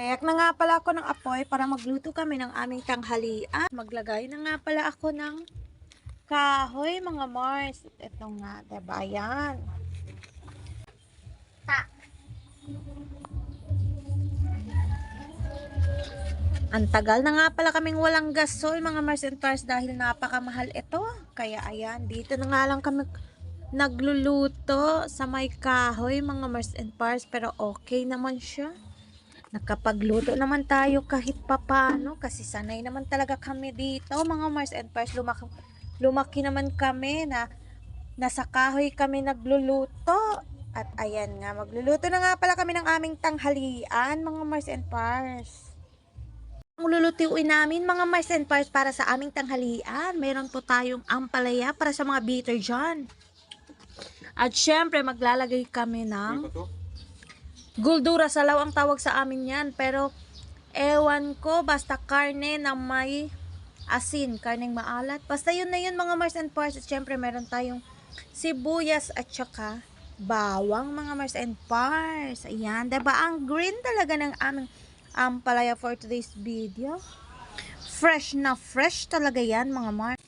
Kayak na nga pala ako ng apoy para magluto kami ng aming tanghalian. Maglagay na nga pala ako ng kahoy mga Mars. Ito nga, diba? Ayan. Ta. Ang tagal na nga pala kaming walang gasol mga Mars and Pars dahil napakamahal ito. Kaya ayan, dito na nga lang kami nagluluto sa may kahoy mga Mars and Pars pero okay naman siya. Nakapagluto naman tayo kahit papano kasi sanay naman talaga kami dito mga Mars and Pars. Lumaki, lumaki naman kami na nasa kahoy kami nagluluto. At ayan nga, magluluto na nga pala kami ng aming tanghalian mga Mars and Pars. Ang lulutuin namin mga Mars and Pars para sa aming tanghalian. Meron po tayong ampalaya para sa mga bitter dyan. At syempre maglalagay kami ng Guldura salaw ang tawag sa amin yan. Pero, ewan ko, basta karne na may asin, karneng maalat. Basta yun na yun mga Mars and Pars. At syempre, meron tayong sibuyas at saka bawang mga Mars and Pars. Ayan, diba? Ang green talaga ng aming ampalaya for today's video. Fresh na fresh talaga yan mga Mars.